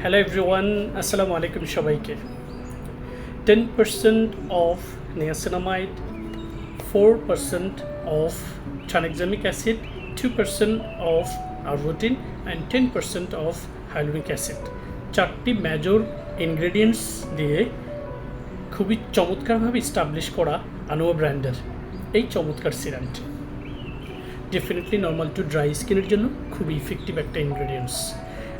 Hello everyone আসসালামু আলাইকুম সবাইকে। Ten percent of niacinamide four percent of tranexamic acid two percent of arbutin and ten percent of hyaluronic acid চারটি major ingredients দিয়ে খুবই চমৎকারভাবে establish করা আনোয়া ব্র্যান্ডের এই চমৎকার সিরামটি ডেফিনেটলি নর্মাল টু ড্রাই স্কিনের জন্য খুবই ইফেক্টিভ একটা ইনগ্রেডিয়েন্টস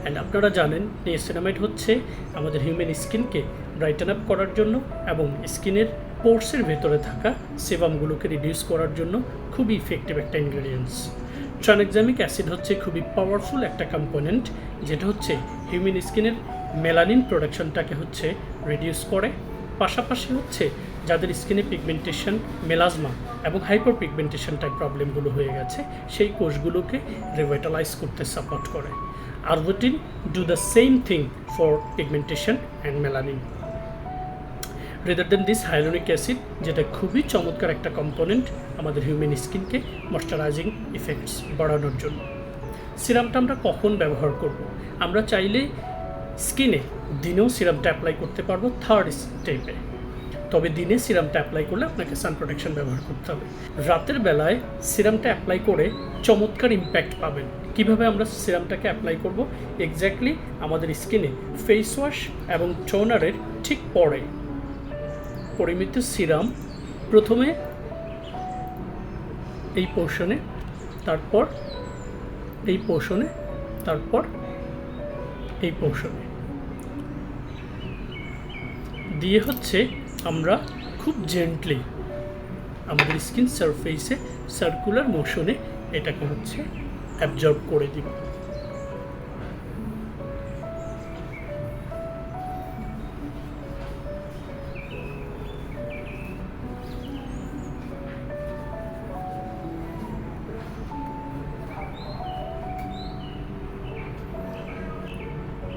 অ্যান্ড আপনারা জানেন নিয়াসিনামাইড হচ্ছে আমাদের হিউম্যান স্কিনকে ব্রাইটেন আপ করার জন্য এবং স্কিনের পোর্সের ভেতরে থাকা সেবামগুলোকে রিডিউস করার জন্য খুবই ইফেক্টিভ একটা ইনগ্রেডিয়েন্টস ট্রানএক্সামিক অ্যাসিড হচ্ছে খুবই পাওয়ারফুল একটা কম্পোনেন্ট যেটা হচ্ছে হিউম্যান স্কিনের মেলানিন প্রোডাকশনটাকে হচ্ছে রিডিউস করে। পাশাপাশি হচ্ছে যাদের স্কিনে পিগমেন্টেশন মেলাজমা এবং হাইপার পিগমেন্টেশন টাইপ প্রবলেমগুলো হয়ে গেছে, সেই কোষগুলোকে রিভাইটালাইজ করতে সাপোর্ট করে। Arbutin do the same thing for pigmentation and melanin rather than this hyaluronic acid যেটা খুবই চমৎকার একটা কম্পোনেন্ট আমাদের হিউম্যান স্কিনকে ময়শ্চারাইজিং ইফেক্টস বাড়ানোর জন্য। সিরামটা আমরা কখন ব্যবহার করব? আমরা চাইলে স্কিনে দিনেও সিরামটা অ্যাপ্লাই করতে পারব থার্ড স্টেপে তবে দিনে সিরামটা অ্যাপ্লাই করলে আপনাকে সান প্রোটেকশন ব্যবহার করতে হবে। রাতের বেলায় সিরামটা অ্যাপ্লাই করে চমৎকার ইম্প্যাক্ট পাবেন। কীভাবে আমরা সিরামটাকে অ্যাপ্লাই করব? এক্স্যাক্টলি আমাদের স্কিনে ফেস ওয়াশ এবং টোনারের ঠিক পরে। পরিমিত সিরাম প্রথমে এই পোর্শনে তারপর এই পোর্শনে তারপর এই পোর্শনে দিয়ে হচ্ছে আমরা খুব জেন্টলি আমাদের স্কিন সারফেসে সার্কুলার মোশনে এটাকে হচ্ছে অ্যাবজর্ব করে দিব।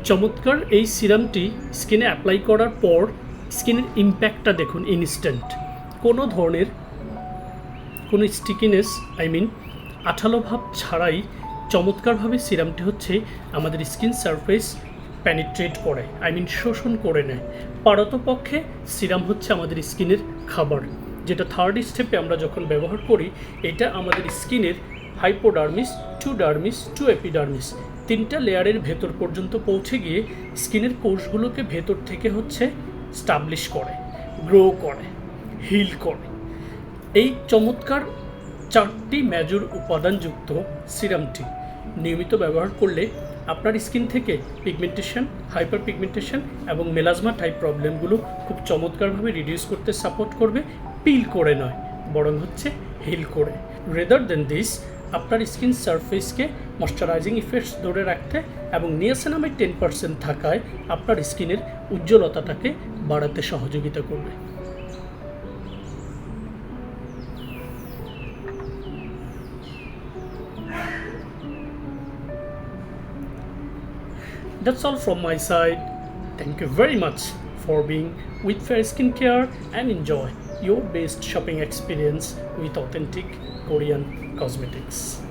চমৎকার এই সিরামটি স্কিনে অ্যাপ্লাই করার পর স্কিনের ইম্প্যাক্টটা দেখুন ইনস্ট্যান্ট কোনো ধরনের, কোনো স্টিকিনেস আই মিন আঠালো ভাব ছাড়াই চমৎকারভাবে সিরামটি হচ্ছে আমাদের স্কিন সারফেস প্যানিট্রেট করে আই মিন শোষণ করে নেয়। পারতপক্ষে সিরাম হচ্ছে আমাদের স্কিনের খাবার, যেটা থার্ড স্টেপে আমরা যখন ব্যবহার করি, এটা আমাদের স্কিনের hypodermis to dermis to epidermis তিনটা লেয়ারের ভেতর পর্যন্ত পৌঁছে গিয়ে স্কিনের কোষগুলোকে ভেতর থেকে হচ্ছে স্টাবলিশ করে, গ্রো করে, হিল করে। এই চমৎকার চারটি মেজর উপাদানযুক্ত সিরামটি নিয়মিত ব্যবহার করলে আপনার স্কিন থেকে পিগমেন্টেশন হাইপার পিগমেন্টেশন এবং মেলাজমা টাইপ প্রবলেমগুলো খুব চমৎকারভাবে রিডিউস করতে সাপোর্ট করবে পিল করে নয়, বরং হচ্ছে হিল করে। রেদার দেন দিস আপনার স্কিন সারফেসকে ময়শ্চারাইজিং ইফেক্টস ধরে রাখতে এবং নিয়াসেনামের টেন পার্সেন্ট থাকায় আপনার স্কিনের উজ্জ্বলতাটাকে বাড়াতে সহযোগিতা করবে That's all from my side. Thank you very much for being with Fair Skincare and enjoy your best shopping experience with authentic Korean cosmetics.